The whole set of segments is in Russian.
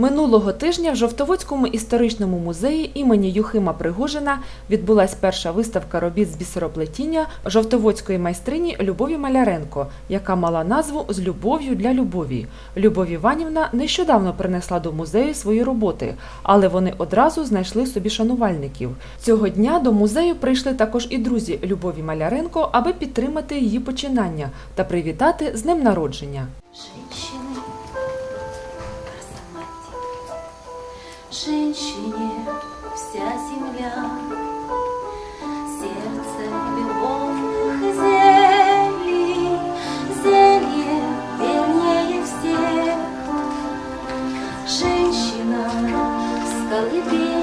Минулого тижня в Жовтоводському історичному музеї імені Юхима Пригожина відбулась перша виставка робіт з бісероплетіння жовтоводської майстрині Любові Маляренко, яка мала назву З любов'ю для любові. Любов Іванівна нещодавно принесла до музею свої роботи, але вони одразу знайшли собі шанувальників. Цього дня до музею прийшли також і друзі Любові Маляренко, аби підтримати її починання та привітати з днем народження. Женщине вся земля, сердце любовных зелий, зелье всех. Женщина с колыбели,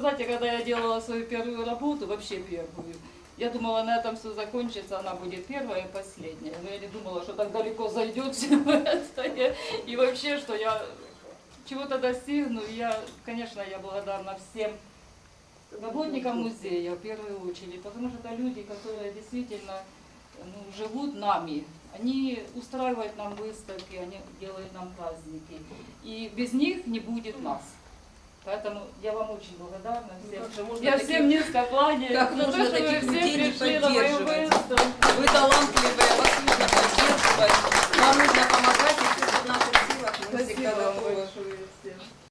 сказать, я когда я делала свою первую работу, вообще первую, я думала, на этом все закончится, она будет первая и последняя. Но я не думала, что так далеко зайдет все это. И- вообще, что я чего-то достигну. Я, конечно, я благодарна всем работникам музея в первую очередь, потому что это люди, которые действительно ну, живут нами. Они устраивают нам выставки, они делают нам праздники. И без них не будет нас. Поэтому я вам очень благодарна ну всем. Ну, я такие... всем низко кланяюсь. Как за можно то, что таких людей не поддерживать? Вы талантливые, вас нужно поддерживать. Вам нужно помогать, и все в наших силах. Мы Спасибо всегда готовы. Большое всем.